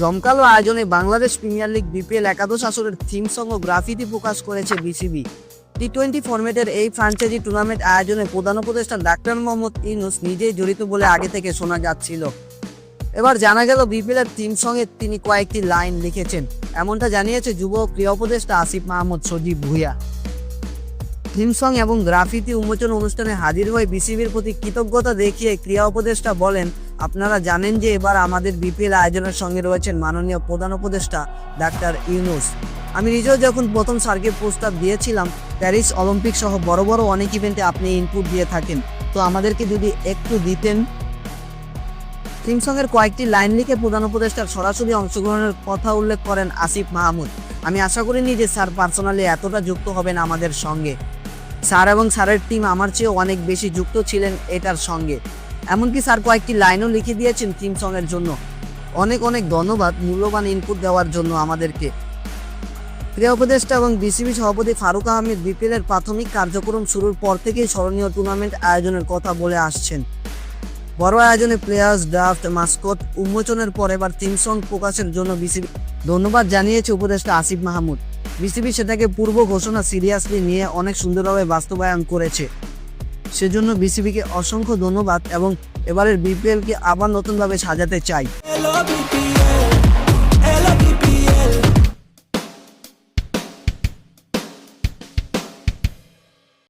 জমকালো আয়োজনে Bangladesh premier league BPL একাদশ আসরের থিম সং ও গ্রাফিতি প্রকাশ করেছে বিসিবি টি টোয়েন্টি ফরম্যাটের এই ফ্রাঞ্চাইজি টুর্নামেন্ট আয়োজনে প্রধান উপদেষ্টা ডাক্তার মোহাম্মদ ইউনুস নিজেই জড়িত বলে আগে থেকে শোনা যাচ্ছিল। এবার জানা গেল বিপিএল এর থিম সঙ্গে তিনি কয়েকটি লাইন লিখেছেন। এমনটা জানিয়েছে যুব ও ক্রীড়া উপদেষ্টা আসিফ মাহমুদ সজীব ভুইয়া। থিম সং এবং গ্রাফিতি উন্মোচন অনুষ্ঠানে হাজির হয়ে বিসিবির প্রতি কৃতজ্ঞতা দেখিয়ে ক্রীড়া উপদেষ্টা বলেন, আপনারা জানেন যে এবার আমাদের বিপিএল আয়োজনের সঙ্গে রয়েছেন মাননীয় প্রধান উপদেষ্টা ডাক্তার ইউনুস। আমি নিজেও যখন প্রথম সার্কিট প্রস্তাব দিয়েছিলাম, প্যারিস অলিম্পিক সহ বড় বড় অনেক ইভেন্টে আপনি ইনপুট দিয়ে থাকেন। তো আমাদেরকে যদি একটু দিতেন। থিম সঙ্গের কয়েকটি লাইন লিখে প্রধান উপদেষ্টার সরাসরি অংশগ্রহণের কথা উল্লেখ করেন আসিফ মাহমুদ। আমি আশা করিনি যে স্যার পার্সোনালি এতটা যুক্ত হবেন আমাদের সঙ্গে। স্যার এবং স্যারের টিম আমার চেয়ে অনেক বেশি যুক্ত ছিলেন এটার সঙ্গে। এমনকি স্যার কয়েকটি লাইনও লিখে দিয়েছেন থিম সঙ্গের জন্য। অনেক অনেক ধন্যবাদ মূল্যবান ইনপুট দেওয়ার জন্য আমাদেরকে। ক্রীড়া উপদেষ্টা এবং বিসিবি সভাপতি ফারুক আহমেদ বিপিএল এর প্রাথমিক কার্যক্রম শুরুর পর থেকেই স্মরণীয় টুর্নামেন্ট আয়োজনের কথা বলে আসছেন। বড় আয়োজনে প্লেয়ার্স ড্রাফট মাস্কট উন্মোচনের পর এবার থিম সং প্রকাশের জন্য বিসিবি ধন্যবাদ জানিয়েছে উপদেষ্টা আসিফ মাহমুদ। বিসিবি সেটাকে পূর্ব ঘোষণা সিরিয়াসলি নিয়ে অনেক সুন্দরভাবে বাস্তবায়ন করেছে। সেজন্য বিসিবিকে অসংখ্য ধন্যবাদ এবং এবারের বিপিএলকে আবার নতুনভাবে সাজাতে চাই।